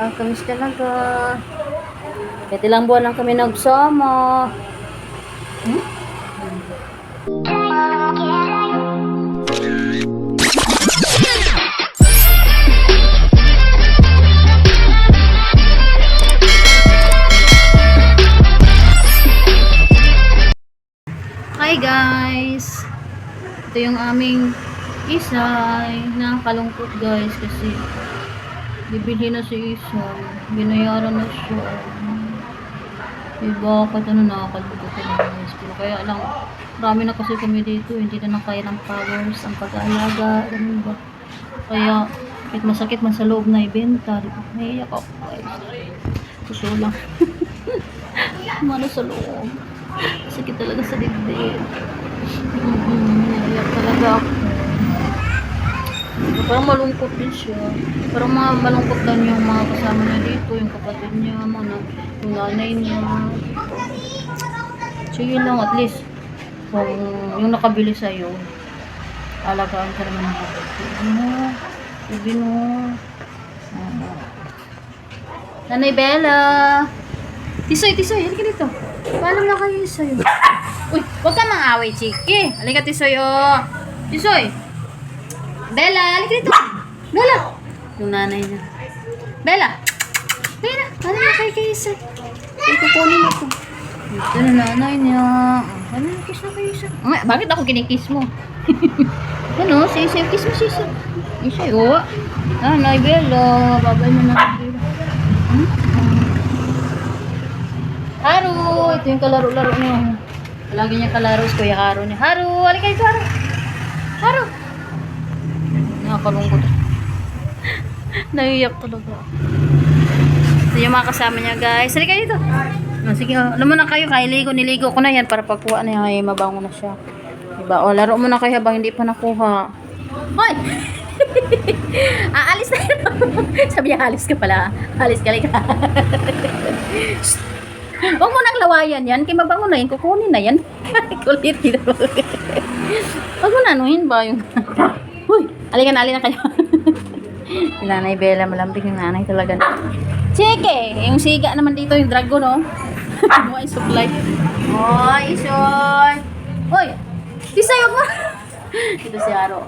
Kamis talaga. Kahit ilang buwan lang kami nagsama. Hmm? Hi guys! Ito yung aming isay. Nakakalungkot guys kasi bibili na si isay. Binayaran na siya. Diba? Kahit ano nakakalungkot na guys. Pero kaya lang, marami na kasi kami dito. Hindi na nakaya ng powers ang pag-aalaga. Ganun ba? Kaya, kahit masakit man sa loob na ibenta. Diba? Naiyak ako guys. Totoo lang. Mana sa loob. Sakit talaga sa dibdib. Mm-hmm. Naiyak talaga ako. Parang malungkot din siya. Parang mga malungkot din yung mga kasama niya dito, yung kapatid niya, mga, yung nanay niya. So yun lang, at least, kung yung nakabili sa'yo, alagaan ka naman ng kapatid mo. Sabi mo. Nanay Bella! Tisoy, Tisoy, halika dito. Paalam na kayo sa'yo. Uy, huwag ka mang-away, Chiki. Halika, Tisoy, oh. Tisoy. Bella, halika dito. Bella. Yung nanay niya. Bella. Bella, ano na kay Kaisa? Ay, kukunin ako. Ito na nanay niya. Ano na, kiss na kayo sa... Ay, bakit ako kinikiss mo? ano, si Isa, kiss mo si Isa. Isa, oh. Nanay, Bella. Babay mo na. Bella. Hmm? Haru! Ito yung kalaro-laro niya. Lagi niya kalaro si Kuya Haru niya. Haru! Halika dito, Haru! Haru! Nakakalungkot. Naiyak talaga. Ito yung mga kasama niya, guys. Halika dito. Oh, sige, oh. alam mo na kayo, kailigo, niligo ko na yan para pagkuha na yan, ay mabango na siya. Diba? O, laro mo na kayo habang hindi pa nakuha. Hoy! Aalis na yun. Sabi niya, alis ka pala. Alis ka, lika. Huwag mo nang lawayan yan. Kaya mabango na yan. Kukunin na yan. Kulit. Huwag mo na anuhin ba yung... Uy! Alika na, alika kayo. yung nanay Bella, malambing yung nanay talaga. Cheke! Yung siga naman dito, yung dragon, oh. Mga supply. Oy, isoy! Uy! Isay, huwag mo! Ito si Haro.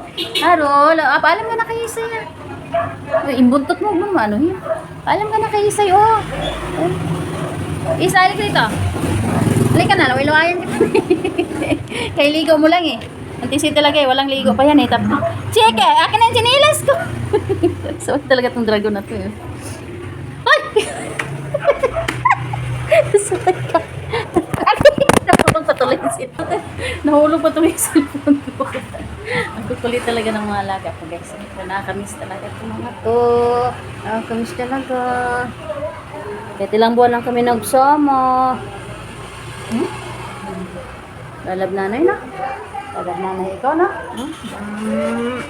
Haro, la- ah, paalam ka na kay Isay. Uy, imbuntot mo, mo ano yun. Paalam ka na kay Isay, oh. Isa, halika dito. Halika na, laway-lawayan kita. Kay ligo mo lang eh. Antisi talaga eh, walang ligo pa yan eh. Tap Cheke, akin na yung sinilas ko. so, talaga tong dragon na to eh. Ay! Sakay ka. Nahulog pa tuloy yung cellphone. Nahulog pa tuloy yung cellphone ko. Ang kukulit talaga ng mga alaga ko guys. Nakakamiss talaga itong mga to. Nakakamiss talaga. Kahit ilang buwan lang kami nagsama. Hmm? Lalab nanay na. Lalab nanay ikaw na. Hmm? Hmm.